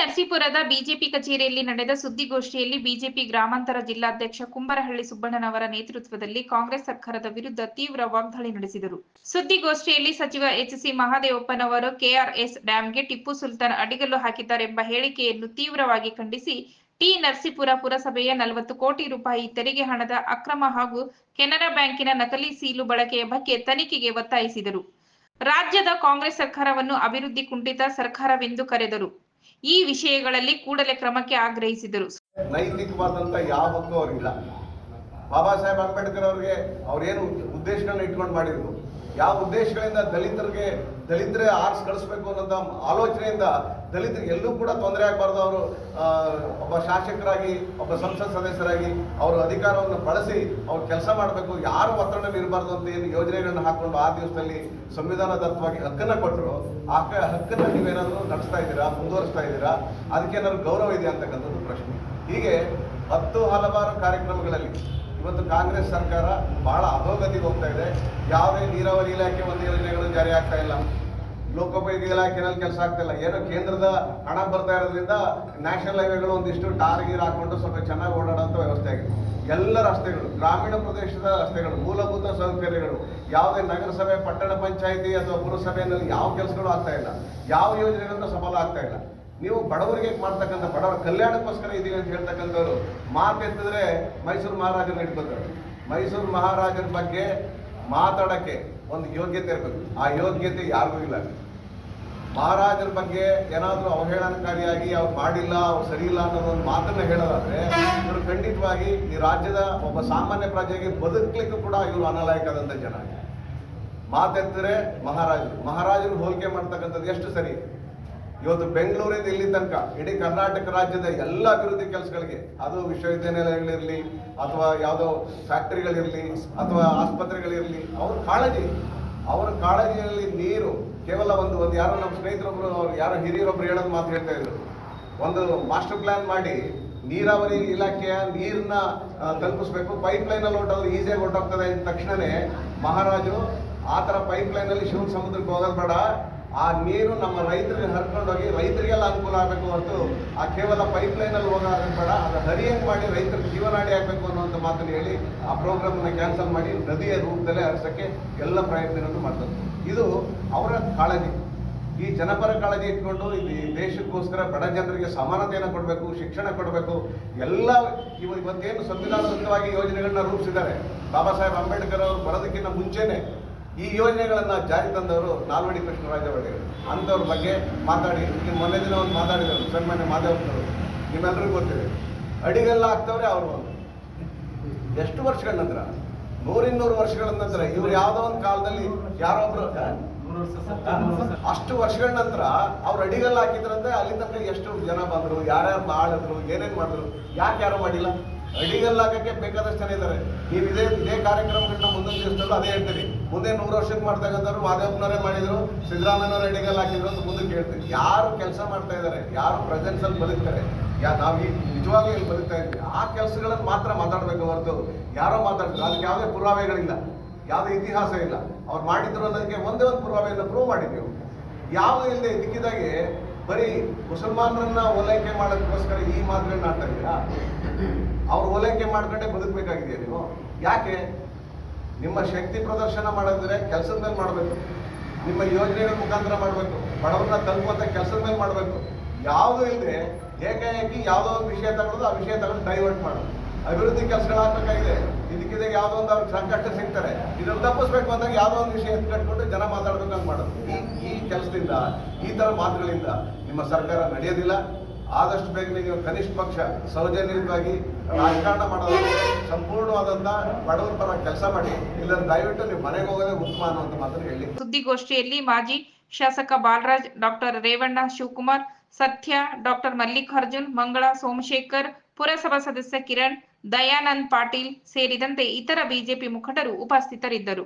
ನರಸೀಪುರದ BJP ಕಚೇರಿಯಲ್ಲಿ ನಡೆದ ಸುದ್ದಿಗೋಷ್ಠಿಯಲ್ಲಿ ಬಿಜೆಪಿ ಗ್ರಾಮಾಂತರ ಜಿಲ್ಲಾಧ್ಯಕ್ಷ ಕುಂಬರಹಳ್ಳಿ ಸುಬ್ಬಣ್ಣನವರ ನೇತೃತ್ವದಲ್ಲಿ ಕಾಂಗ್ರೆಸ್ ಸರ್ಕಾರದ ವಿರುದ್ಧ ತೀವ್ರ ವಾಗ್ದಾಳಿ ನಡೆಸಿದರು. ಸುದ್ದಿಗೋಷ್ಠಿಯಲ್ಲಿ ಸಚಿವ ಎಚ್ಸಿ ಮಹಾದೇವಪ್ಪನವರು ಕೆಆರ್ಎಸ್ ಡ್ಯಾಂಗೆ ಟಿಪ್ಪು ಸುಲ್ತಾನ್ ಅಡಿಗಲ್ಲು ಹಾಕಿದ್ದಾರೆಂಬ ಹೇಳಿಕೆಯನ್ನು ತೀವ್ರವಾಗಿ ಖಂಡಿಸಿ, ಟಿ ನರಸೀಪುರ ಪುರಸಭೆಯ ನಲವತ್ತು ಕೋಟಿ ರೂಪಾಯಿ ತೆರಿಗೆ ಹಣದ ಅಕ್ರಮ ಹಾಗೂ ಕೆನರಾ ಬ್ಯಾಂಕಿನ ನಕಲಿ ಸೀಲು ಬಳಕೆಯ ಬಗ್ಗೆ ತನಿಖೆಗೆ ಒತ್ತಾಯಿಸಿದರು. ರಾಜ್ಯದ ಕಾಂಗ್ರೆಸ್ ಸರ್ಕಾರವನ್ನು ಅಭಿವೃದ್ಧಿ ಕುಂಠಿತ ಸರ್ಕಾರವೆಂದು ಕರೆದರು. ಈ ವಿಷಯಗಳಲ್ಲಿ ಕೂಡಲೇ ಕ್ರಮಕ್ಕೆ ಆಗ್ರಹಿಸಿದರು. ನೈತಿಕವಾದಂತ ಯಾವ ಹಕ್ಕು ಅವ್ರಿಗಿಲ್ಲ. ಬಾಬಾ ಸಾಹೇಬ್ ಅಂಬೇಡ್ಕರ್ ಅವ್ರಿಗೆ ಅವ್ರೇನು ಉದ್ದೇಶಗಳನ್ನ ಇಟ್ಕೊಂಡು ಮಾಡಿದ್ರು. ಯಾವ ಉದ್ದೇಶಗಳಿಂದ ದಲಿತರಿಗೆ, ದಲಿತರೇ ಆರ್ಟ್ಸ್ ಕಳಿಸ್ಬೇಕು ಅನ್ನೋಂಥ ಆಲೋಚನೆಯಿಂದ ದಲಿತರಿಗೆ ಎಲ್ಲೂ ಕೂಡ ತೊಂದರೆ ಆಗಬಾರ್ದು ಅವರು ಒಬ್ಬ ಶಾಸಕರಾಗಿ, ಒಬ್ಬ ಸಂಸತ್ ಸದಸ್ಯರಾಗಿ ಅವರು ಅಧಿಕಾರವನ್ನು ಬಳಸಿ ಅವ್ರು ಕೆಲಸ ಮಾಡಬೇಕು. ಯಾರು ಒತ್ತಡ ಇರಬಾರ್ದು ಅಂತ ಏನು ಯೋಜನೆಗಳನ್ನು ಹಾಕ್ಕೊಂಡು ಆ ದಿವಸದಲ್ಲಿ ಸಂವಿಧಾನದತ್ತವಾಗಿ ಹಕ್ಕನ್ನು ಕೊಟ್ಟರು. ಆ ಹಕ್ಕನ್ನ ನೀವೇನಾದರೂ ನಡೆಸ್ತಾ ಇದ್ದೀರಾ, ಮುಂದುವರಿಸ್ತಾ ಇದ್ದೀರಾ? ಅದಕ್ಕೆ ಏನಾದ್ರು ಗೌರವ ಇದೆಯಾ ಅಂತಕ್ಕಂಥದ್ದು ಪ್ರಶ್ನೆ. ಹೀಗೆ ಹತ್ತು ಹಲವಾರು ಕಾರ್ಯಕ್ರಮಗಳಲ್ಲಿ ಇವತ್ತು ಕಾಂಗ್ರೆಸ್ ಸರ್ಕಾರ ಬಹಳ ಅಧೋಗತಿಗೆ ಹೋಗ್ತಾ ಇದೆ. ಯಾವುದೇ ನೀರಾವರಿ ಇಲಾಖೆ ಒಂದು ಯೋಜನೆಗಳು ಜಾರಿ ಆಗ್ತಾ ಇಲ್ಲ. ಲೋಕೋಪಯೋಗಿ ಇಲಾಖೆನಲ್ಲಿ ಕೆಲಸ ಆಗ್ತಾ ಇಲ್ಲ. ಏನೋ ಕೇಂದ್ರದ ಹಣ ಬರ್ತಾ ಇರೋದ್ರಿಂದ ನ್ಯಾಷನಲ್ ಹೈವೇಗಳು ಒಂದಿಷ್ಟು ಟಾರ್ ಗೀರ್ ಹಾಕೊಂಡು ಸ್ವಲ್ಪ ಚೆನ್ನಾಗಿ ಓಡಾಡೋಂಥ ವ್ಯವಸ್ಥೆ ಆಗಿದೆ. ಎಲ್ಲ ರಸ್ತೆಗಳು, ಗ್ರಾಮೀಣ ಪ್ರದೇಶದ ರಸ್ತೆಗಳು, ಮೂಲಭೂತ ಸೌಕರ್ಯಗಳು, ಯಾವುದೇ ನಗರಸಭೆ, ಪಟ್ಟಣ ಪಂಚಾಯಿತಿ ಅಥವಾ ಪುರಸಭೆಯಲ್ಲಿ ಯಾವ ಕೆಲಸಗಳು ಆಗ್ತಾ ಇಲ್ಲ. ಯಾವ ಯೋಜನೆಗಳಿಂದ ಸಫಲ ಆಗ್ತಾ ಇಲ್ಲ. ನೀವು ಬಡವರಿಗೆ ಮಾಡ್ತಕ್ಕಂಥ, ಬಡವರ ಕಲ್ಯಾಣಕ್ಕೋಸ್ಕರ ಇದೀವಿ ಅಂತ ಹೇಳ್ತಕ್ಕಂಥವ್ರು. ಮಾತೆತ್ತಿದ್ರೆ ಮೈಸೂರು ಮಹಾರಾಜನ ಇಟ್ಕೋತಾರೆ ಮೈಸೂರು ಮಹಾರಾಜನ ಬಗ್ಗೆ ಮಾತಾಡೋಕ್ಕೆ ಒಂದು ಯೋಗ್ಯತೆ ಇರಬೇಕು. ಆ ಯೋಗ್ಯತೆ ಯಾರಿಗೂ ಇಲ್ಲ. ಮಹಾರಾಜರ ಬಗ್ಗೆ ಏನಾದರೂ ಅವಹೇಳನಕಾರಿಯಾಗಿ ಅವ್ರು ಮಾಡಿಲ್ಲ, ಅವ್ರು ಸರಿ ಇಲ್ಲ ಅನ್ನೋದು ಒಂದು ಮಾತನ್ನ ಹೇಳೋದಾದ್ರೆ, ಇವರು ಖಂಡಿತವಾಗಿ ಈ ರಾಜ್ಯದ ಒಬ್ಬ ಸಾಮಾನ್ಯ ಪ್ರಜೆಗೆ ಬದುಕಲಿಕ್ಕೂ ಕೂಡ ಇವರು ಅನಲಾಯಕದಂತ ಜನ. ಮಾತೆತ್ತಿದ್ರೆ ಮಹಾರಾಜರು. ಮಹಾರಾಜರು ಹೋಲಿಕೆ ಮಾಡ್ತಕ್ಕಂಥದ್ದು ಎಷ್ಟು ಸರಿ? ಇವತ್ತು ಬೆಂಗಳೂರಿಂದ ಇಲ್ಲಿ ತನಕ, ಇಡೀ ಕರ್ನಾಟಕ ರಾಜ್ಯದ ಎಲ್ಲ ಅಭಿವೃದ್ಧಿ ಕೆಲಸಗಳಿಗೆ, ಅದು ವಿಶ್ವವಿದ್ಯಾನಿಲಯಗಳಿರಲಿ, ಅಥವಾ ಯಾವುದೋ ಫ್ಯಾಕ್ಟ್ರಿಗಳಿರಲಿ, ಅಥವಾ ಆಸ್ಪತ್ರೆಗಳಿರಲಿ, ಅವ್ರ ಕಾಳಜಿ, ಅವರ ಕಾಳಜಿಯಲ್ಲಿ ನೀರು, ಕೇವಲ ಒಂದು ಒಂದು ಯಾರೋ ನಮ್ಮ ಸ್ನೇಹಿತರೊಬ್ರು, ಅವ್ರು ಯಾರೋ ಹಿರಿಯರೊಬ್ರು ಹೇಳೋದು ಮಾತು ಹೇಳ್ತಾ ಇದ್ರು. ಒಂದು ಮಾಸ್ಟರ್ ಪ್ಲಾನ್ ಮಾಡಿ, ನೀರಾವರಿ ಇಲಾಖೆಯ ನೀರನ್ನ ತಲುಪಿಸ್ಬೇಕು. ಪೈಪ್ ಲೈನಲ್ಲಿ ಹೊಟ್ಟೋದ್ರೆ ಈಸಿಯಾಗಿ ಹೊಟ್ಟೋಗ್ತದೆ ಅಂದ ತಕ್ಷಣನೇ ಮಹಾರಾಜರು ಆ ಥರ ಪೈಪ್ ಲೈನಲ್ಲಿ ಶಿವನ ಸಮುದ್ರಕ್ಕೆ ಹೋಗೋದು ಬೇಡ. ಆ ನೀರು ನಮ್ಮ ರೈತರಿಗೆ ಹರ್ಕೊಂಡೋಗಿ ರೈತರಿಗೆಲ್ಲ ಅನುಕೂಲ ಆಗಬೇಕು ಹೊರತು ಆ ಕೇವಲ ಪೈಪ್ ಲೈನಲ್ಲಿ ಹೋಗೋದು ಬೇಡ, ಅದು ಹರಿಯಂಗೆ ಮಾಡಿ ರೈತರ ಜೀವನಾಡಿ ಆಗಬೇಕು ಅನ್ನುವಂಥ ಮಾತನ್ನು ಹೇಳಿ ಆ ಪ್ರೋಗ್ರಾಮನ್ನು ಕ್ಯಾನ್ಸಲ್ ಮಾಡಿ ನದಿಯ ರೂಪದಲ್ಲೇ ಹರಿಸೋಕ್ಕೆ ಎಲ್ಲ ಪ್ರಯತ್ನಗಳನ್ನು ಮಾಡ್ತಾರೆ. ಇದು ಅವರ ಕಾಳಜಿ. ಈ ಜನಪರ ಕಾಳಜಿ ಇಟ್ಕೊಂಡು ಈ ದೇಶಕ್ಕೋಸ್ಕರ ಬಡ ಜನರಿಗೆ ಸಮಾನತೆಯನ್ನು ಕೊಡಬೇಕು, ಶಿಕ್ಷಣ ಕೊಡಬೇಕು, ಎಲ್ಲ ಇವ ಇವತ್ತೇನು ಸಂವಿಧಾನಬದ್ಧವಾಗಿ ಯೋಜನೆಗಳನ್ನ ರೂಪಿಸಿದ್ದಾರೆ. ಬಾಬಾ ಸಾಹೇಬ್ ಅಂಬೇಡ್ಕರ್ ಅವರು ಬರೋದಕ್ಕಿಂತ ಮುಂಚೆನೆ ಈ ಯೋಜನೆಗಳನ್ನು ಜಾರಿ ತಂದವರು ನಾಲ್ವಡಿ ಕೃಷ್ಣರಾಜ ಒಡೆಯರು ಅಂಥವ್ರ ಬಗ್ಗೆ ಮಾತಾಡಿ ನೀವು ಮೊನ್ನೆ ದಿನ ಒಂದು ಮಾತಾಡಿದರು, ಸನ್ಮಾನ್ಯ ಮಾದೇವಪ್ಪನವರು ನಿಮ್ಮೆಲ್ಲರಿಗೂ ಗೊತ್ತಿದೆ. ಅಡಿಗೆಲ್ಲ ಆಗ್ತವ್ರೆ ಅವರು ಒಂದು ಎಷ್ಟು ವರ್ಷಗಳ ನಂತರ? ನೂರಿನ್ನೂರು ವರ್ಷಗಳ ನಂತರ, ಇವ್ರು ಯಾವುದೋ ಒಂದು ಕಾಲದಲ್ಲಿ ಯಾರೊಬ್ರು ಅಷ್ಟು ವರ್ಷಗಳ ನಂತರ ಅವ್ರು ಅಡಿಗಲ್ಲ ಹಾಕಿದ್ರಂತೆ, ಅಲ್ಲಿ ತನಕ ಎಷ್ಟು ಜನ ಬಂದ್ರು, ಯಾರ್ಯಾರು ಮಾಡಿದ್ರು ಏನೇನು ಮಾಡಿದ್ರು, ಯಾಕೆ ಯಾರು ಮಾಡಿಲ್ಲ? ಅಡಿಗಲ್ಲ ಹಾಕಕ್ಕೆ ಬೇಕಾದಷ್ಟು ಜನ ಇದ್ದಾರೆ. ನೀವು ಇದೇ ಇದೇ ಕಾರ್ಯಕ್ರಮಗಳನ್ನ ಮುಂದೊಂದು ದಿವಸದಲ್ಲೂ ಅದೇ ಹೇಳ್ತೀರಿ ಮುಂದೆ ನೂರು ವರ್ಷಕ್ಕೆ ಮಾಡ್ತಕ್ಕಂಥವ್ರು ಮಾದೇವಪ್ಪನವರೇ ಮಾಡಿದ್ರು, ಸಿದ್ದರಾಮಯ್ಯನವರು ಅಡಿಗಲ್ಲ ಹಾಕಿದ್ರು ಅಂತ ಮುಂದಕ್ಕೆ ಹೇಳ್ತೀವಿ ಯಾರು ಕೆಲಸ ಮಾಡ್ತಾ ಇದ್ದಾರೆ, ಯಾರು ಪ್ರೆಸೆನ್ಸ್ ಅಲ್ಲಿ ಬದುಕ್ತಾರೆ, ಯಾ, ನಾವು ಈ ನಿಜವಾಗ್ಲೂ ಇಲ್ಲಿ ಬದುಕ್ತಾ ಇದ್ವಿ ಆ ಕೆಲಸಗಳನ್ನು ಮಾತ್ರ ಮಾತಾಡಬೇಕು ಹೊರತು ಯಾರೋ ಮಾತಾಡ್ತಾರೆ. ಅದಕ್ಕೆ ಯಾವುದೇ ಪುರಾವೆಗಳಿಲ್ಲ, ಯಾವುದೇ ಇತಿಹಾಸ ಇಲ್ಲ. ಅವ್ರು ಮಾಡಿದ್ರು ಅನ್ನೋದಕ್ಕೆ ಒಂದೇ ಒಂದು ಪುರಾವೆಯನ್ನು ಪ್ರೂವ್ ಮಾಡಿದ್ದೀವಿ. ಯಾವುದು ಇಲ್ಲದೆ ಇದಕ್ಕಿದಾಗೆ ಬರೀ ಮುಸಲ್ಮಾನರನ್ನ ಓಲೈಕೆ ಮಾಡೋದಕ್ಕೋಸ್ಕರ ಈ ಮಾತುಗಳನ್ನ ಆಡ್ತಾ ಇದ್ದೀರಾ? ಅವ್ರು ಓಲೈಕೆ ಮಾಡ್ಕೊಂಡೆ ಬದುಕಬೇಕಾಗಿದೆಯಾ ನೀವು? ಯಾಕೆ? ನಿಮ್ಮ ಶಕ್ತಿ ಪ್ರದರ್ಶನ ಮಾಡಿದ್ರೆ ಕೆಲಸದ ಮೇಲೆ ಮಾಡಬೇಕು. ನಿಮ್ಮ ಯೋಜನೆಗಳ ಮುಖಾಂತರ ಮಾಡಬೇಕು. ಬಡವರನ್ನ ತಲುಪುವಂಥ ಕೆಲಸದ ಮೇಲೆ ಮಾಡಬೇಕು. ಯಾವುದೂ ಇಲ್ಲದೆ ಏಕಾಏಕಿ ಯಾವುದೋ ಒಂದು ವಿಷಯ ತಗೊಳ್ಳೋದು, ಆ ವಿಷಯ ತಗೊಂಡು ಡೈವರ್ಟ್ ಮಾಡೋದು. ಅಭಿವೃದ್ಧಿ ಕೆಲಸಗಳಾಗಬೇಕಾಗಿದೆ ಇದಕ್ಕಿದೆ ಯಾವುದೋ ಒಂದು ಅವ್ರಿಗೆ ಸಂಕಷ್ಟ ಸಿಗ್ತಾರೆ. ಇದನ್ನು ತಪ್ಪಿಸ್ಬೇಕು ಅಂದಾಗ ಯಾವುದೋ ಒಂದು ವಿಷಯ ಕಟ್ಕೊಂಡು ಜನ ಮಾತಾಡ್ಬೇಕಂತ ಮಾಡೋದು. ಈ ಈ ಕೆಲಸದಿಂದ, ಈ ಥರ ಮಾತುಗಳಿಂದ ನಿಮ್ಮ ಸರ್ಕಾರ ನಡೆಯೋದಿಲ್ಲ. ಆದಷ್ಟು ಬೇಗನೆ ನೀವು ಕನಿಷ್ಠ ಪಕ್ಷ ಸೌಜನ್ಯವಾಗಿ ರಾಜಕಾರಣ ಮಾಡೋದು ಸಂಪೂರ್ಣವಾದಂತ ಬಡವರ ಪರ ಕೆಲಸ ಮಾಡಿ ಇಲ್ಲ ದಯವಿಟ್ಟು ನೀವು ಮನೆಗೆ ಹೋಗೋದೇ ಉತ್ತಮ ಅನ್ನುವಂತ ಮಾತ್ರ ಹೇಳಿ. ಸುದ್ದಿಗೋಷ್ಠಿಯಲ್ಲಿ ಮಾಜಿ ಶಾಸಕ ಬಾಲರಾಜ್, ಡಾಕ್ಟರ್ ರೇವಣ್ಣ ಶಿವಕುಮಾರ್, ಸತ್ಯ, ಡಾಕ್ಟರ್ ಮಲ್ಲಿಕಾರ್ಜುನ್, ಮಂಗಳ, ಸೋಮಶೇಖರ್, ಪುರಸಭಾ ಸದಸ್ಯ ಕಿರಣ್, ದಯಾನಂದ್ ಪಾಟೀಲ್ ಸೇರಿದಂತೆ ಇತರ ಬಿಜೆಪಿ ಮುಖಂಡರು ಉಪಸ್ಥಿತರಿದ್ದರು.